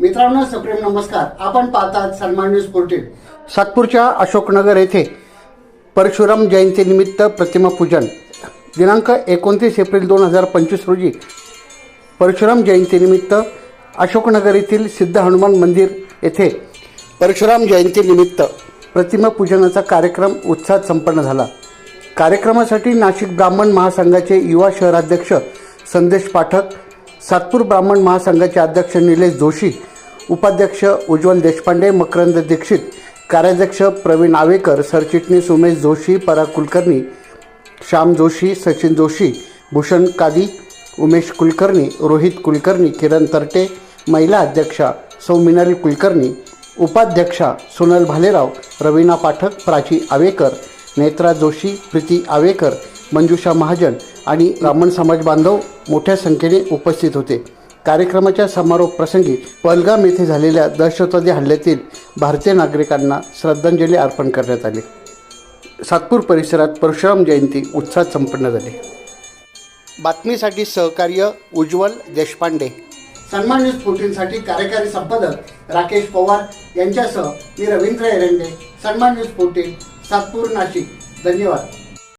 मित्रांनो सप्रेम नमस्कार. आपण पाहतात सन्मान न्यूज फोर्टीन सातपूरच्या अशोकनगर येथे परशुराम जयंतीनिमित्त प्रतिमा पूजन. दिनांक एकोणतीस एप्रिल दोन हजार पंचवीस रोजी परशुराम जयंतीनिमित्त अशोकनगर येथील सिद्ध हनुमान मंदिर येथे परशुराम जयंतीनिमित्त प्रतिमा पूजनाचा कार्यक्रम उत्साहात संपन्न झाला. कार्यक्रमासाठी नाशिक ब्राह्मण महासंघाचे युवा शहराध्यक्ष संदेश पाठक सातपूर ब्राह्मण महासंघाचे अध्यक्ष निलेश जोशी उपाध्यक्ष उज्ज्वल देशपांडे मकरंद दीक्षित कार्याध्यक्ष प्रवीण आवेकर सरचिटणीस उमेश जोशी परा कुलकर्णी श्याम जोशी सचिन जोशी भूषण कादी उमेश कुलकर्णी रोहित कुलकर्णी किरण तरटे महिला अध्यक्षा सौ मिनल कुलकर्णी उपाध्यक्षा सोनल भालेराव रवीना पाठक प्राची आवेकर नेत्रा जोशी प्रीती आवेकर मंजुषा महाजन आणि ब्राह्मण समाज बांधव मोठ्या संख्येने उपस्थित होते. कार्यक्रमाच्या समारोप प्रसंगी पलगाम येथे झालेल्या दहशतवादी हल्ल्यातील भारतीय नागरिकांना श्रद्धांजली अर्पण करण्यात आली. सातपूर परिसरात परशुराम जयंती उत्साहात संपन्न झाली. बातमीसाठी सहकार्य उज्ज्वल देशपांडे. सन्मान न्यूज फोर्टीनसाठी कार्यकारी संपादक राकेश पवार यांच्यासह मी रवींद्र एरंडे. सन्मान न्यूज फोर्टीन सातपूर नाशिक. धन्यवाद.